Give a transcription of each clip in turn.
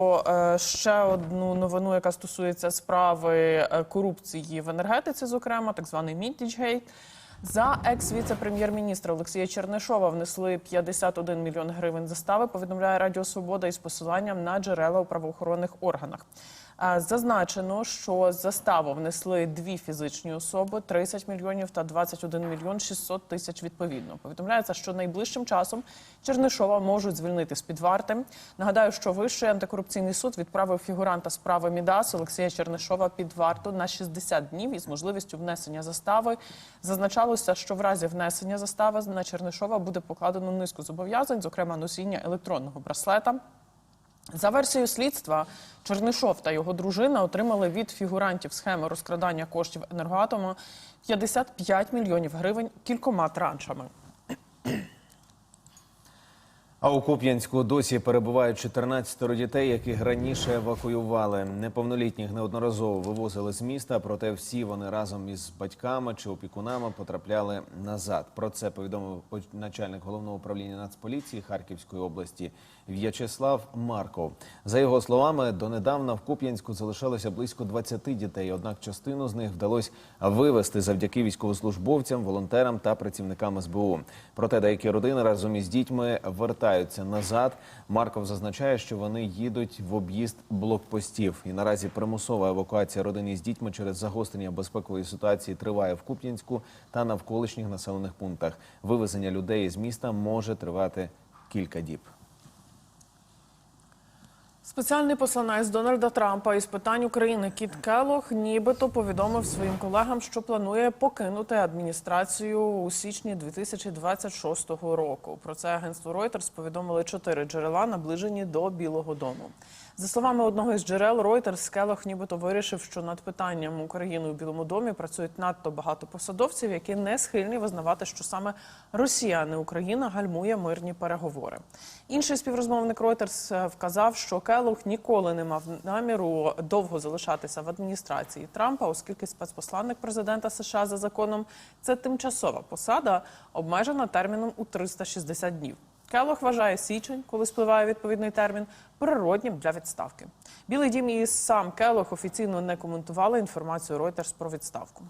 Е, Ще одну новину, яка стосується справи е, корупції в енергетиці, зокрема, так званий Мінтіджгейт. За екс-віце-прем'єр-міністра Олексія Чернишова внесли 51 мільйон гривень застави. Повідомляє Радіо Свобода із посиланням на джерела у правоохоронних органах. Зазначено, що заставу внесли дві фізичні особи 30 мільйонів та 21 мільйон 600 тисяч відповідно. Повідомляється, що найближчим часом Чернишова можуть звільнити з під варти. Нагадаю, що Вищий антикорупційний суд відправив фігуранта справи Мідас Олексія Чернишова під варту на 60 днів із можливістю внесення застави. Зазначалося, що в разі внесення застави на Чернишова буде покладено низку зобов'язань, зокрема носіння електронного браслета. За версією слідства, Чернишов та його дружина отримали від фігурантів схеми розкрадання коштів енергоатому 55 мільйонів гривень кількома траншами. А у Куп'янську досі перебувають 14 дітей, яких раніше евакуювали. Неповнолітніх неодноразово вивозили з міста, проте всі вони разом із батьками чи опікунами потрапляли назад. Про це повідомив начальник головного управління Нацполіції Харківської області В'ячеслав Марков. За його словами, донедавна в Куп'янську залишалося близько 20 дітей. Однак частину з них вдалося вивезти завдяки військовослужбовцям, волонтерам та працівникам СБУ. Проте деякі родини разом із дітьми вертаються назад. Марков зазначає, що вони їдуть в об'їзд блокпостів. І наразі примусова евакуація родини з дітьми через загострення безпекової ситуації триває в Куп'янську та навколишніх населених пунктах. Вивезення людей з міста може тривати кілька діб. Спеціальний посланець Дональда Трампа із питань України Кіт Келох нібито повідомив своїм колегам, що планує покинути адміністрацію у січні 2026 року. Про це агентство Reuters повідомили чотири джерела, наближені до Білого Дому. За словами одного із джерел, Reuters, Келох нібито вирішив, що над питанням України у Білому домі працюють надто багато посадовців, які не схильні визнавати, що саме Росія, а не Україна, гальмує мирні переговори. Інший співрозмовник е, вказав, що Келох ніколи не мав наміру довго залишатися в адміністрації Трампа, оскільки спецпосланник президента США за законом це тимчасова посада, обмежена терміном у 360 днів. Келох вважає січень, коли спливає відповідний термін, природнім для відставки. Білий дім і сам Келох офіційно не коментували інформацію Reuters про відставку.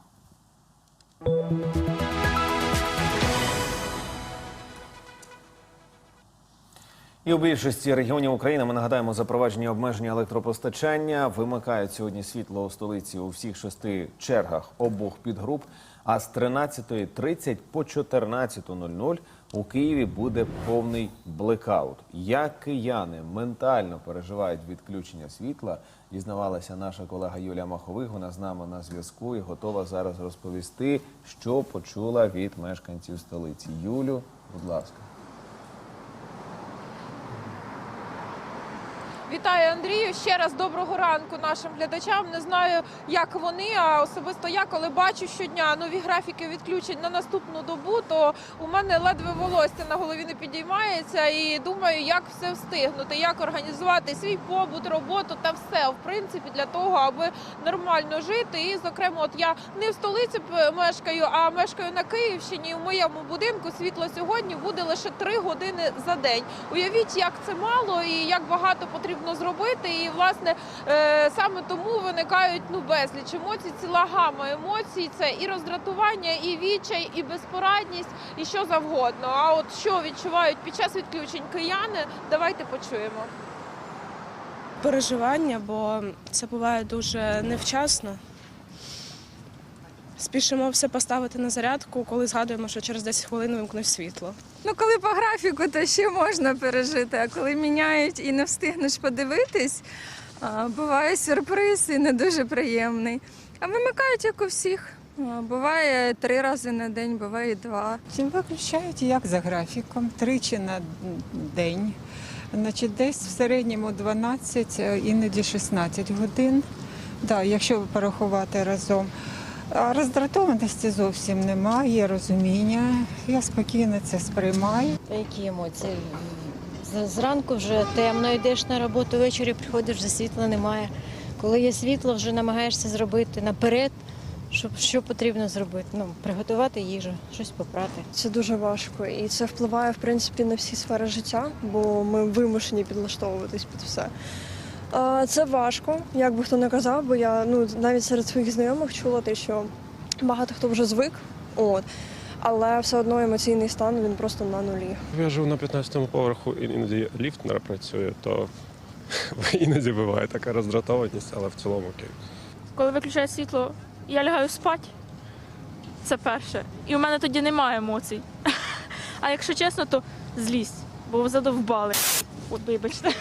І у більшості регіонів України ми нагадаємо запровадження обмеження електропостачання. Вимикають сьогодні світло у столиці у всіх шести чергах обох підгруп. А з 13.30 по 14.00 у Києві буде повний блекаут. Як кияни ментально переживають відключення світла, дізнавалася наша колега Юлія Махових. Вона з нами на зв'язку і готова зараз розповісти, що почула від мешканців столиці. Юлю, будь ласка. Вітаю Андрію. Ще раз доброго ранку нашим глядачам. Не знаю, як вони, а особисто я, коли бачу щодня нові графіки відключень на наступну добу, то у мене ледве волосся на голові не підіймається і думаю, як все встигнути, як організувати свій побут, роботу та все в принципі для того, аби нормально жити. І, зокрема, от я не в столиці мешкаю, а мешкаю на Київщині. У моєму будинку світло сьогодні буде лише 3 години за день. Уявіть, як це мало і як багато потрібно зробити. І власне е, саме тому виникають ну безліч емоцій, ціла гама емоцій. Це і роздратування, і відчай, і безпорадність, і що завгодно. А от що відчувають під час відключень кияни, давайте почуємо. переживання, бо це буває дуже невчасно. Спішимо все поставити на зарядку, коли згадуємо, що через 10 хвилин вимкнуть світло. Ну, коли по графіку, то ще можна пережити, а коли міняють і не встигнеш подивитись, буває сюрприз і не дуже приємний. А вимикають, як у всіх. Буває три рази на день, буває два. Чим виключають як за графіком, тричі на день. Значить, десь в середньому 12, е, іноді 16 годин, да, якщо порахувати разом. А роздратованості зовсім немає, є розуміння. Я спокійно це сприймаю. Які емоції? Зранку вже темно йдеш на роботу, ввечері приходиш, вже світла немає. Коли є світло, вже намагаєшся зробити наперед, щоб що потрібно зробити. Ну, приготувати їжу, щось попрати. Це дуже важко, і це впливає в принципі на всі сфери життя, бо ми вимушені підлаштовуватись під все. Це важко, як би хто не казав, бо я ну навіть серед своїх знайомих чула те, що багато хто вже звик. От. Але все одно емоційний стан він просто на нулі. Я живу на 15-му поверху, і іноді ліфт не працює, то іноді буває така роздратованість, але в цілому окей. Коли виключають світло, я лягаю спати. Це перше. І у мене тоді немає емоцій. А якщо чесно, то злість, бо задовбали. От вибачте.